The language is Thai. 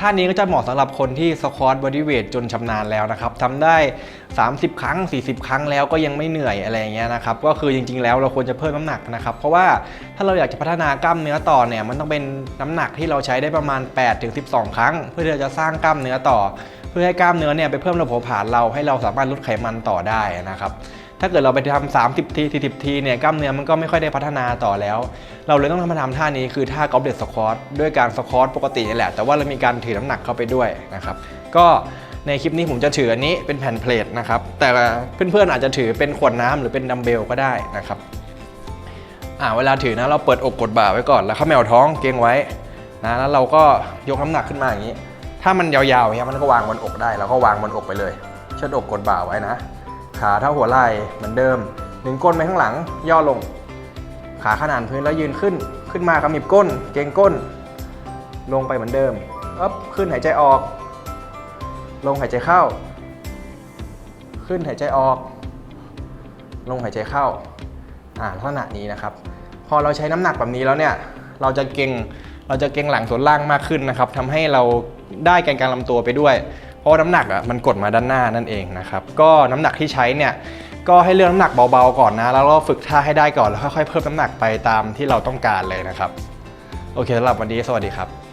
ท่านี้ก็จะเหมาะสำหรับคนที่สควอตบอดี้เวทจนชำนาญแล้วนะครับทำได้ 30 ครั้ง 40 ครั้งแล้วก็ยังไม่เหนื่อยอะไรอย่างเงี้ยนะครับก็คือจริงๆ แล้วเราควรจะเพิ่มน้ำหนักนะครับ เพราะว่าถ้าเราอยากจะพัฒนากล้ามเนื้อต่อเนี่ยมันต้องเป็นน้ำหนักที่เราใช้ได้ประมาณ 8-12 ครั้ง เพื่อที่เราจะสร้างกล้ามเนื้อต่อ เพื่อให้กล้ามเนื้อเนี่ยไปเพิ่มระบบผาผลาญเราให้เราสามารถลดไขมันต่อได้นะครับ ถ้าเกิดเราไปทำ30ที40ทีเนี่ยกล้ามเนื้อมันก็ไม่ค่อยได้พัฒนาต่อแล้ว เราเลยต้องทำมาทำท่านี้คือท่ากอบเดตสควอตด้วยการสควอตปกตินี่แหละ แต่ว่าเรามีการถือน้ำหนักเข้าไปด้วยนะครับ ก็ในคลิปนี้ผมจะถืออันนี้เป็นแผ่นเพลทนะครับ แต่เพื่อนๆอาจจะถือเป็นขวดน้ำหรือเป็นดัมเบลก็ได้นะครับอ่าเวลาถือนะเราเปิดอกกดบ่าไว้ก่อนแล้วเขมวท้องเกงไว้นะแล้วเราก็ยกน้ำหนักขึ้นมาอย่างนี้ ถ้ามันยาวๆเงี้ยมันก็วางบนอกได้เราก็วางบนอกไปเลยเชิดอกกดบ่าไว้นะ ขาเท่าหัวไหล่เหมือนเดิมดึงก้นไปข้างหลัง ย่อลง ขาขนานพื้นแล้วยืนขึ้น ขึ้นมาขมิบก้น เกรงก้น ลงไปเหมือนเดิมอ๊บขึ้นหายใจออก ลงหายใจเข้า ขึ้นหายใจออก ลงหายใจเข้าอ่าลักษณะนี้นะครับ พอเราใช้น้ำหนักแบบนี้แล้วเนี่ย เราจะเก่งเราจะเก่งหลังส่วนล่างมากขึ้นนะครับทำให้เราได้แกนกลางลำตัวไปด้วย ราะน้ำหนักอะมันกดมาด้านหน้านั่นเองนะครับก็น้ำหนักที่ใช้เนี่ยก็ให้เลือกน้ำหนักเบาๆก่อนนะ แล้วก็ฝึกท่าให้ได้ก่อนแล้วค่อยๆเพิ่มน้ำหนักไปตามที่เราต้องการเลยนะครับ โอเคสำหรับวันนี้สวัสดีครับ